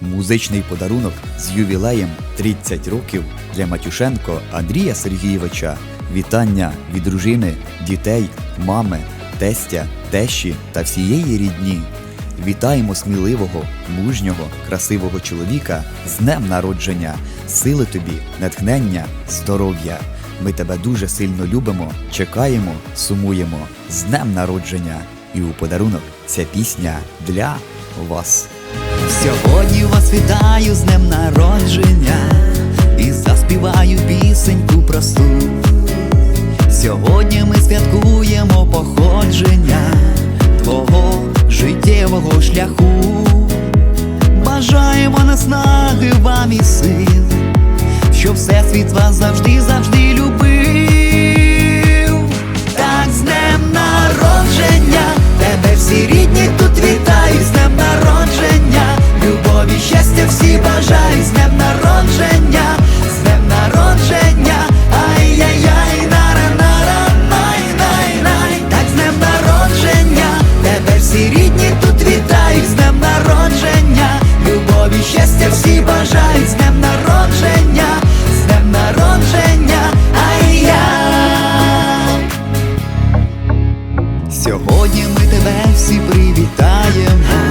Музичний подарунок з ювілеєм 30 років для Матюшенко Андрія Сергійовича. Вітання від дружини, дітей, мами, тестя, тещі та всієї рідні. Вітаємо сміливого, мужнього, красивого чоловіка з днем народження, сили тобі, натхнення, здоров'я. Ми тебе дуже сильно любимо, чекаємо, сумуємо з днем народження. І у подарунок ця пісня для вас. Сьогодні вітаю з днем народження і заспіваю пісеньку просту. Сьогодні ми святкуємо походження твого життєвого шляху. Бажаємо наснаги вам і сил, Сьогодні ми тебе всі привітаємо.